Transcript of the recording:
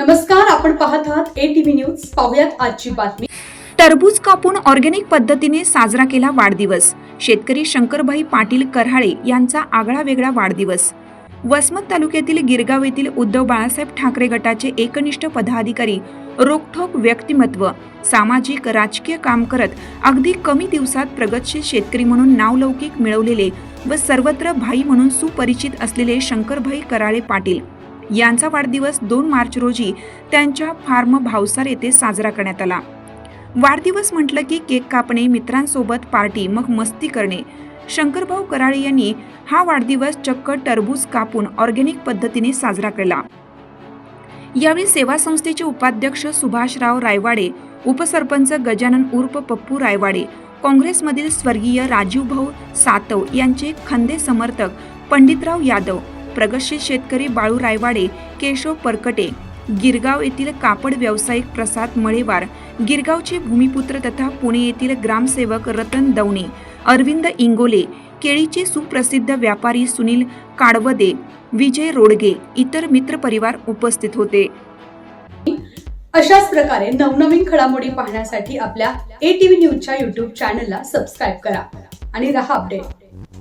नमस्कार आपण पाहत आहात ए टीव्ही न्यूज पाहुयात आजची बातमी. टरबूज कापून ऑर्गेनिक पद्धतीने साजरा केला वाढदिवस. शेतकरी शंकरभाई पाटील करहाळे यांचा आगळा वेगळा वाढदिवस. वसमत तालुक्यातील गिरगाव येथील उद्धव बाळासाहेब ठाकरे गटाचे एकनिष्ठ पदाधिकारी रोखठोक व्यक्तिमत्व सामाजिक राजकीय काम करत अगदी कमी दिवसात प्रगतशील शेतकरी म्हणून नावलौकिक मिळवलेले व सर्वत्र भाई म्हणून सुपरिचित असलेले शंकरभाई कराळे पाटील यांचा वाढदिवस दोन मार्च रोजी त्यांच्या फार्म भावसार येथे साजरा करण्यात आला. वाढदिवस म्हटलं की केक कापणे मित्रांसोबत पार्टी मग मस्ती करणे. शंकरभाऊ कराळे यांनी हा वाढदिवस चक्क टरबूज कापून ऑर्गॅनिक पद्धतीने साजरा केला. यावेळी सेवा संस्थेचे उपाध्यक्ष सुभाषराव रायवाडे उपसरपंच गजानन उर्फ पप्पू रायवाडे काँग्रेसमधील स्वर्गीय राजीवभाऊ सातव यांचे खंदे समर्थक पंडितराव यादव प्रगतशील शेतकरी बाळू रायवाडे केशव परकटे गिरगाव येथील कापड व्यावसायिक प्रसाद मळेवार गिरगावचे भूमिपुत्र तथा पुणे येथील ग्रामसेवक रतन दवणे अरविंद इंगोले केळीचे सुप्रसिद्ध व्यापारी सुनील काडवदे विजय रोडगे इतर मित्रपरिवार उपस्थित होते. अशाच प्रकारे नवनवीन घडामोडी पाहण्यासाठी आपल्या ए टीव्ही न्यूजच्या युट्यूब चॅनलला सबस्क्राईब करा आणि रहा अपडेट